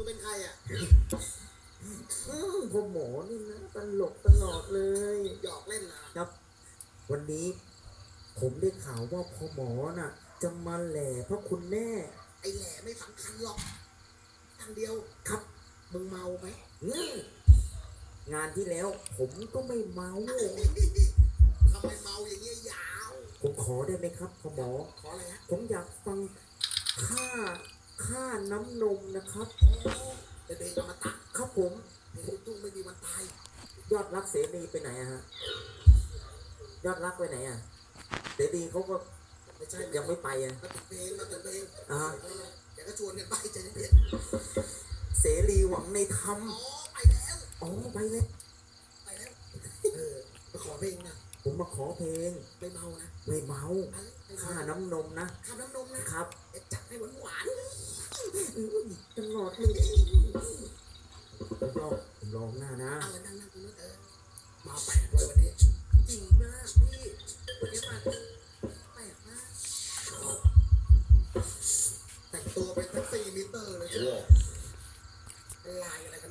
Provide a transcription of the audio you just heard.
มึงเป็นใครอะอืมผมหมอนี่นะตลกตลอดเลยหยอกเล่นนะครับ วันนี้ ผมได้ข่าวว่าพ่อหมอน่ะ จะมาแหล่พระคุณแม่ไอ้แหล่ไม่สำคัญหรอกทางเดียวครับมึงเมาไหมอืมงานที่แล้ว ผมก็ไม่เมา ทำไมเมาอย่างเงี้ยยาว ผมขอได้ไหมครับพ่อหมอ ขออะไรฮะ ผมอยากฟังค่า ค่าน้ำนมนะครับโอ้เป็นเพลงอมตะครับผมเพลงลูกทุ่งไม่มีวันตาย ยอดรักเสรีไปไหนอะฮะ ยอดรักไปไหนอะเสรีเขาก็ไม่ใช่ยังไม่ไปอะมาติดเพลงมาติดเพลงอ่าเออแกก็ชวนกันไปใจเย็นเสรีหวังในธรรมๆอ๋อไปแล้วอ๋อไปเลยไปแล้วเออมาขอเพลงนะผมมาขอเพลงไม่เมานะไม่เมาอะไรไม่เมค่าน้ำนมนะค่าน้ำนมนะครับเดี๋ยวจัดให้หวานหวานอื้อ ตลอดเลยผมลองผมลองหน้านะๆเอาเลยนั่งนั่งตรงนั้นเออมาแปลกเลยวันนี้จริงมากพี่วันนี้มาแปลกมากแต่งตัวเป็นแท็กซี่มิเตอร์เลยลายอะไรกัน